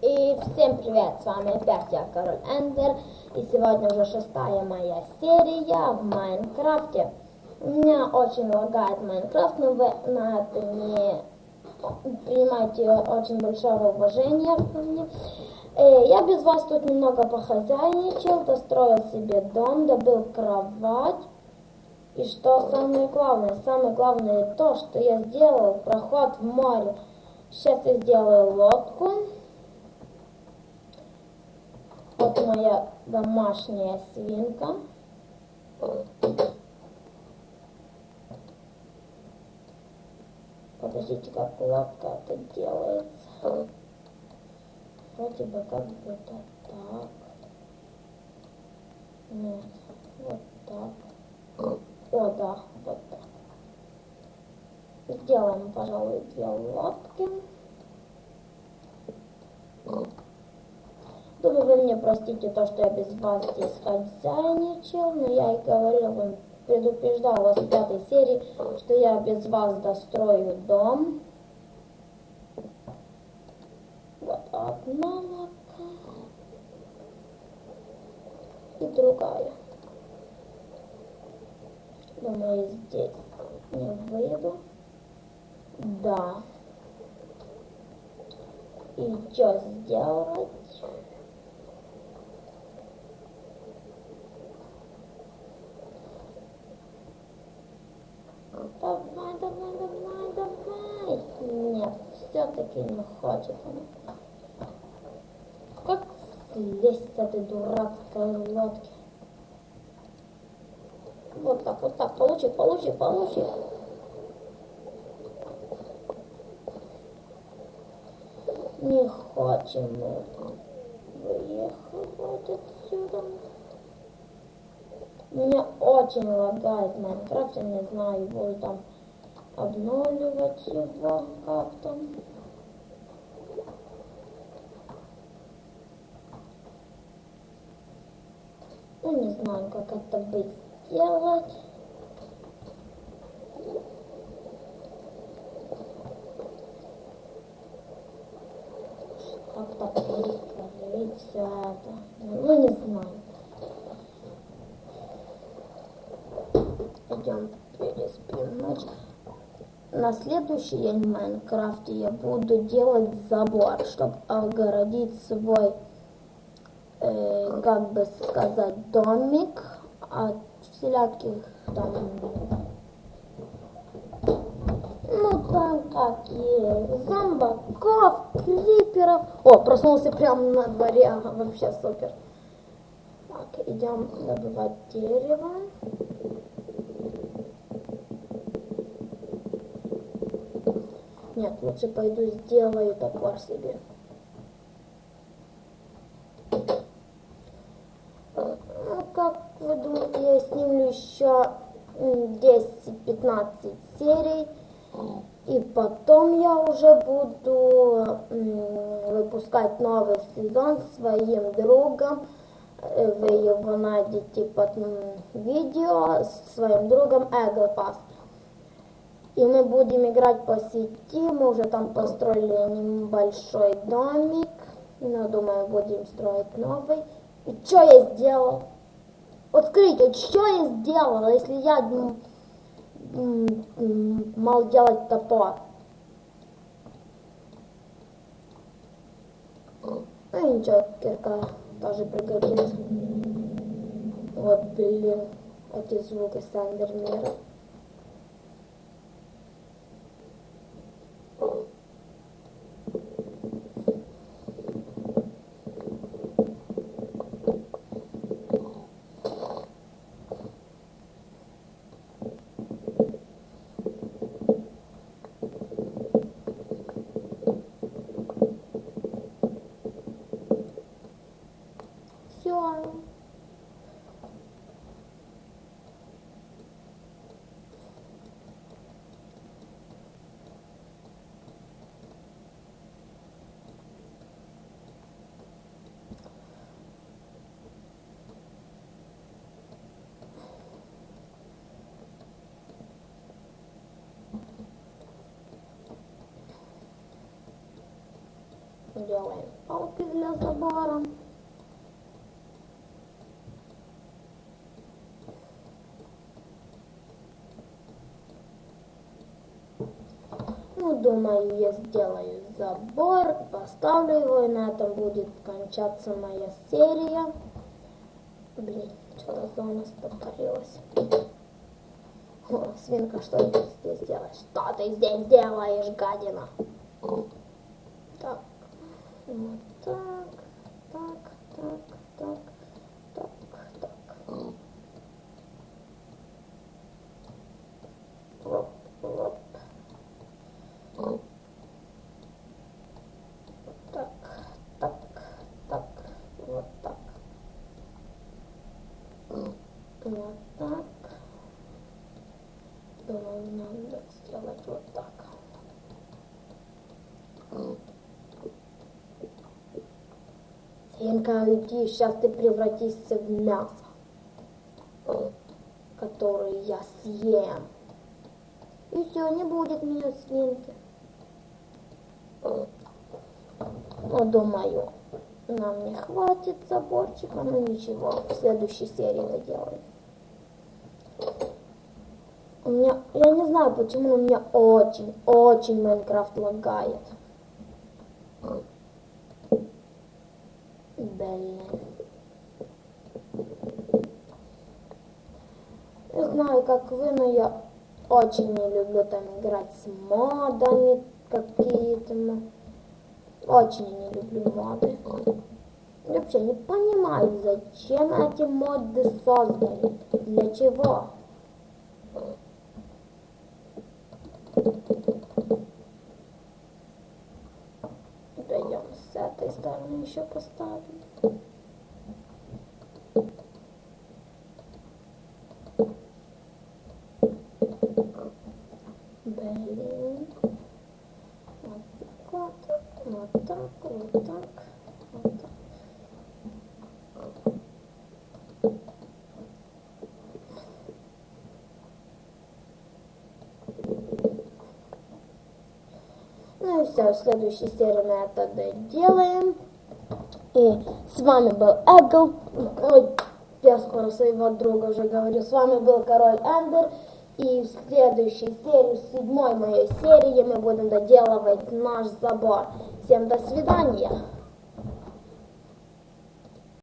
И всем привет, с вами опять я, Король Эндер, и сегодня уже шестая моя серия в Майнкрафте. Меня очень лагает Майнкрафт, но вы на это не принимайте очень большого уважения ко мне. Я без вас тут немного похозяйничал, достроил себе дом, добыл кровать. И что самое главное, самое главное то, что я сделал проход в море. Сейчас я сделаю лодку. Вот моя домашняя свинка. Подождите, как лодка это делается. Вроде бы как будто так. Нет, вот так. О, да, вот так. Сделаем, пожалуй, две лодки. Мне простите то, что я без вас здесь хозяйничал, но я и говорил вам, предупреждал вас в пятой серии, что я без вас дострою дом. Вот одна лодка и другая. Думаю, здесь не выйду. Да. И что сделать? Нет, все-таки не хочет он. Как слезть с этой дурацкой лодки? Вот так, вот так, получи, получи, получи. Не хочем мы выехать отсюда. Меня очень лагает Майнкрафт, я не знаю, буду там обновливать его как-то. Ну, не знаю, как это быть сделать. Как-то перекрыть все это. Ну, не знаю. На следующий день в Майнкрафте я буду делать забор, чтобы огородить свой, э, как бы сказать, домик от всяких там, ну там какие, зомбаков, криперов. О, проснулся прямо на дворе, ага, вообще супер. Так, идем добывать дерево. Нет, лучше пойду сделаю топор себе. Ну, как вы думаете, я сниму еще 10-15 серий. И потом я уже буду выпускать новый сезон своим другом. Вы его найдете под видео с своим другом Эглпас. И мы будем играть по сети. Мы уже там построили небольшой домик. Но думаю, будем строить новый. И что я сделал? Вот скажите, что я сделал, если я мал делать топор? Ну ничего, кирка тоже пригодится. Вот, блин, эти звуки Сандермира. Все. Делаем палки для забора. Ну, думаю, я сделаю забор, поставлю его, и на этом будет кончаться моя серия. Блин, что-то зона стопорилась. О, свинка, что ты здесь делаешь? Что ты здесь делаешь, гадина? Так, вот так, так, так, так, так, так. Лоп, лоп. Так, так, так, вот так. Вот так. Думаю, надо сделать вот так. Свинка, уйди, сейчас ты превратишься в мясо, которое я съем. И все, не будет меня свинки. Ну, думаю, нам не хватит заборчика, но ничего, в следующей серии доделаем. У меня, я не знаю, почему, у меня очень, очень Майнкрафт лагает. Блин. Не знаю, как вы, но я очень не люблю там играть с модами какие-то. Очень не люблю моды. Я вообще не понимаю, зачем эти моды создали. Для чего? Стороны еще поставим. Блин. Вот так вот так, вот так, вот так. Все, следующей серии мы это доделаем. И с вами был Эгл. Ой, я скоро своего друга уже говорю. С вами был Король Эндер. И в следующей серии, в седьмой моей серии, мы будем доделывать наш забор. Всем до свидания.